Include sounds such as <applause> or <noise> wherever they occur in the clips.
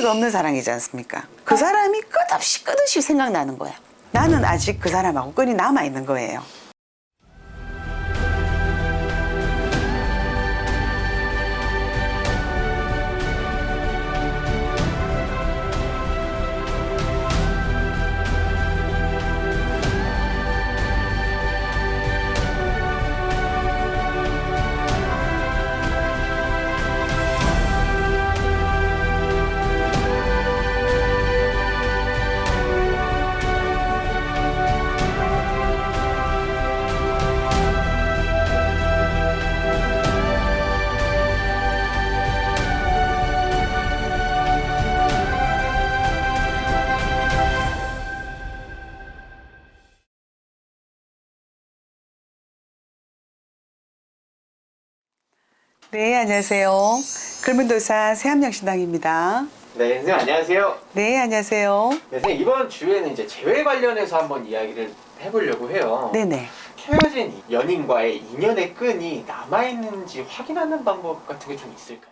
깊이가 없는 사랑이지 않습니까? 그 사람이 끝없이 끝없이 생각나는 거야. 나는 아직 그 사람하고 끈이 남아 있는 거예요. 네, 안녕하세요. 글문도사 새함양신당입니다. 네, 선생님 안녕하세요. 네, 안녕하세요. 네, 선생님 이번 주에는 이제 재회 관련해서 한번 이야기를 해보려고 해요. 네네. 헤어진 연인과의 인연의 끈이 남아있는지 확인하는 방법 같은 게 좀 있을까요?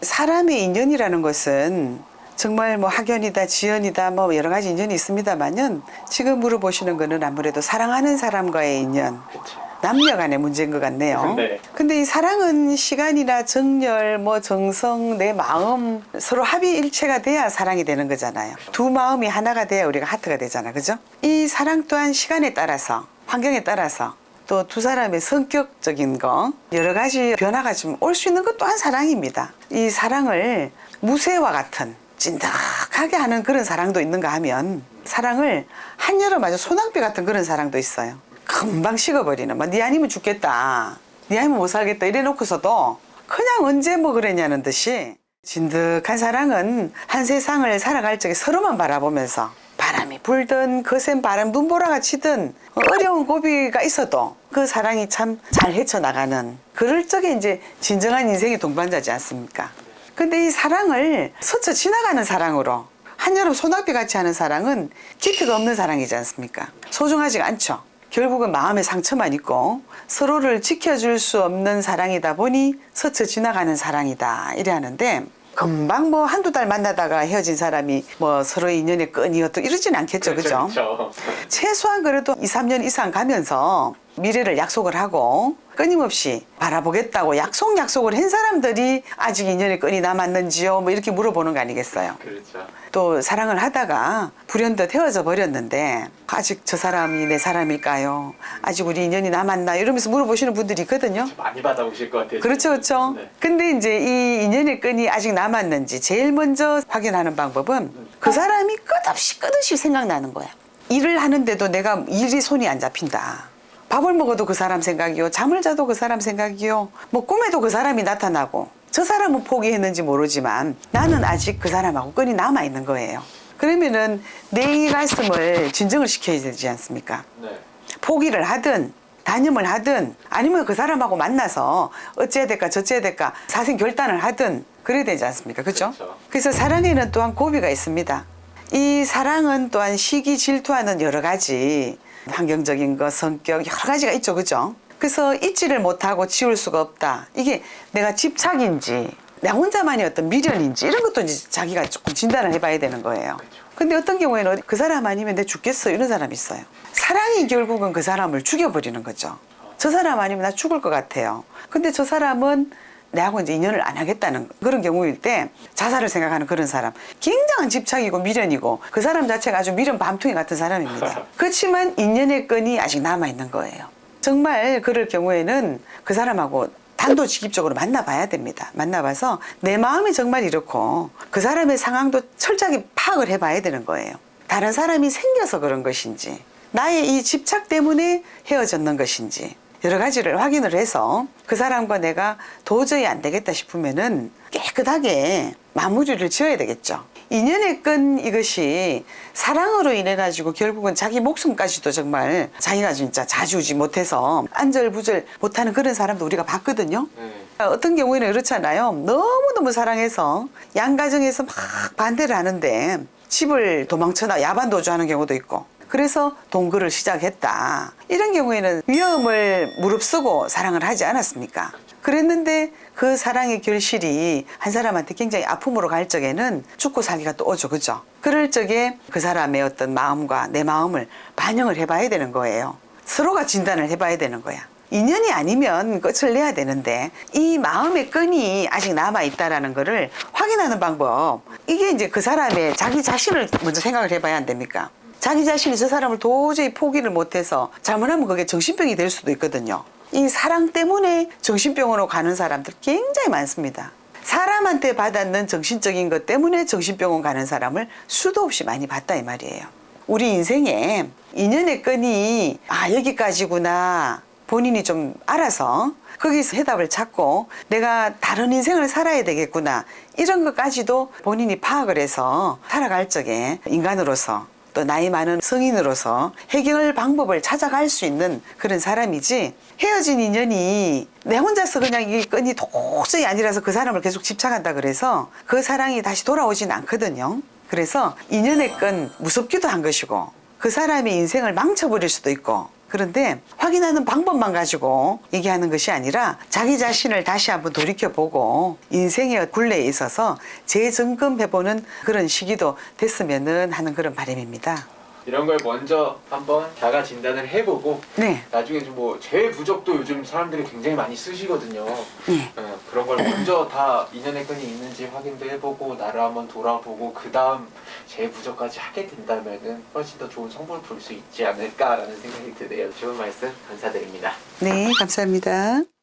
사람의 인연이라는 것은 정말 뭐 학연이다, 지연이다, 뭐 여러 가지 인연이 있습니다만은 지금 물어보시는 거는 아무래도 사랑하는 사람과의 인연, 그렇죠. 남녀 간의 문제인 것 같네요. 네. 근데 이 사랑은 시간이나 정열, 뭐 정성, 내 마음 서로 합의 일체가 돼야 사랑이 되는 거잖아요. 두 마음이 하나가 돼야 우리가 하트가 되잖아. 그죠? 이 사랑 또한 시간에 따라서, 환경에 따라서 또 두 사람의 성격적인 거 여러 가지 변화가 좀 올 수 있는 것 또한 사랑입니다. 이 사랑을 무쇠와 같은 찐득하게 하는 그런 사랑도 있는가 하면 사랑을 한여름 아주 소낙비 같은 그런 사랑도 있어요. 금방 식어버리는 뭐네 아니면 죽겠다. 네 아니면 못 살겠다. 이래 놓고서도 그냥 언제 뭐 그랬냐는 듯이 진득한 사랑은 한 세상을 살아갈 적에 서로만 바라보면서 바람이 불든 거센 바람 눈보라가 치든 어려운 고비가 있어도 그 사랑이 참 잘 헤쳐나가는 그럴 적에 이제 진정한 인생의 동반자지 않습니까? 근데 이 사랑을 스쳐 지나가는 사랑으로 한여름 소낙비 같이 하는 사랑은 깊이가 없는 사랑이지 않습니까? 소중하지가 않죠 결국은 마음의 상처만 있고 서로를 지켜줄 수 없는 사랑이다 보니 스쳐 지나가는 사랑이다 이래 하는데 금방 뭐 한두 달 만나다가 헤어진 사람이 뭐 서로 인연의 끈이었다 이러진 않겠죠 그죠? 그렇죠. 최소한 그래도 2, 3년 이상 가면서 미래를 약속을 하고 끊임없이 바라보겠다고 약속 약속을 한 사람들이 아직 인연의 끈이 남았는지요 뭐 이렇게 물어보는 거 아니겠어요 그렇죠. 또 사랑을 하다가 불현듯 헤어져 버렸는데 아직 저 사람이 내 사람일까요? 아직 우리 인연이 남았나? 이러면서 물어보시는 분들이 있거든요. 많이 받아보실 것 같아요. 그렇죠, 그렇죠. 네. 근데 이제 이 인연의 끈이 아직 남았는지 제일 먼저 확인하는 방법은 그 사람이 끝없이 끝없이 생각나는 거야. 일을 하는데도 내가 일이 손이 안 잡힌다. 밥을 먹어도 그 사람 생각이요. 잠을 자도 그 사람 생각이요. 뭐 꿈에도 그 사람이 나타나고 저 사람은 포기했는지 모르지만 나는 아직 그 사람하고 끈이 남아 있는 거예요. 그러면은 내이 말씀을 진정을 시켜야 되지 않습니까? 네. 포기를 하든 단념을 하든 아니면 그 사람하고 만나서 어찌해야 될까 저찌해야 될까 사생 결단을 하든 그래야 되지 않습니까 그렇죠? 그렇죠. 그래서 사랑에는 또한 고비가 있습니다 이 사랑은 또한 시기 질투하는 여러 가지 환경적인 것 성격 여러 가지가 있죠 그죠? 그래서 잊지를 못하고 지울 수가 없다 이게 내가 집착인지 나 혼자만의 어떤 미련인지 이런 것도 이제 자기가 조금 진단을 해봐야 되는 거예요. 근데 어떤 경우에는 그 사람 아니면 내 죽겠어 이런 사람이 있어요. 사랑이 결국은 그 사람을 죽여버리는 거죠. 저 사람 아니면 나 죽을 것 같아요. 근데 저 사람은 내하고 이제 인연을 안 하겠다는 그런 경우일 때 자살을 생각하는 그런 사람 굉장한 집착이고 미련이고 그 사람 자체가 아주 미련 밤퉁이 같은 사람입니다. <laughs> 그렇지만 인연의 끈이 아직 남아 있는 거예요. 정말 그럴 경우에는 그 사람하고 단도직입적으로 만나봐야 됩니다. 만나봐서 내 마음이 정말 이렇고 그 사람의 상황도 철저하게 파악을 해봐야 되는 거예요. 다른 사람이 생겨서 그런 것인지 나의 이 집착 때문에 헤어졌는 것인지 여러 가지를 확인을 해서 그 사람과 내가 도저히 안 되겠다 싶으면은 깨끗하게 마무리를 지어야 되겠죠. 인연의 끈 이것이 사랑으로 인해 가지고 결국은 자기 목숨까지도 정말 자기가 진짜 자주지 못해서 안절부절 못하는 그런 사람도 우리가 봤거든요. 네. 어떤 경우에는 그렇잖아요. 너무너무 사랑해서 양가정에서 막 반대를 하는데 집을 도망쳐나 야반 도주하는 경우도 있고 그래서 동거를 시작했다. 이런 경우에는 위험을 무릅쓰고 사랑을 하지 않았습니까? 그랬는데 그 사랑의 결실이 한 사람한테 굉장히 아픔으로 갈 적에는 죽고 살기가 또 오죠. 그죠? 그럴 적에 그 사람의 어떤 마음과 내 마음을 반영을 해봐야 되는 거예요. 서로가 진단을 해봐야 되는 거야. 인연이 아니면 끝을 내야 되는데 이 마음의 끈이 아직 남아 있다라는 거를 확인하는 방법. 이게 이제 그 사람의 자기 자신을 먼저 생각을 해봐야 안 됩니까? 자기 자신이 저 사람을 도저히 포기를 못해서 잘못하면 그게 정신병이 될 수도 있거든요. 이 사랑 때문에 정신병으로 가는 사람들 굉장히 많습니다. 사람한테 받았는 정신적인 것 때문에 정신병원 가는 사람을 수도 없이 많이 봤다 이 말이에요. 우리 인생에 인연의 끈이 아 여기까지구나 본인이 좀 알아서 거기서 해답을 찾고 내가 다른 인생을 살아야 되겠구나 이런 것까지도 본인이 파악을 해서 살아갈 적에 인간으로서 또 나이 많은 성인으로서 해결 방법을 찾아갈 수 있는 그런 사람이지 헤어진 인연이 내 혼자서 그냥 이 끈이 도저히 아니라서 그 사람을 계속 집착한다 그래서 그 사랑이 다시 돌아오진 않거든요. 그래서 인연의 끈 무섭기도 한 것이고 그 사람의 인생을 망쳐버릴 수도 있고 그런데 확인하는 방법만 가지고 얘기하는 것이 아니라 자기 자신을 다시 한번 돌이켜보고 인생의 굴레에 있어서 재점검해보는 그런 시기도 됐으면 하는 그런 바람입니다. 이런 걸 먼저 한번 자가 진단을 해보고 네. 나중에 좀뭐 재해 부적도 요즘 사람들이 굉장히 많이 쓰시거든요. 네. 어, 그런 걸 먼저 다 인연의 끈이 있는지 확인도 해보고 나를 한번 돌아보고 그 다음 재해 부적까지 하게 된다면은 훨씬 더 좋은 성공을 볼 수 있지 않을까라는 생각이 드네요. 좋은 말씀 감사드립니다. 네, 감사합니다.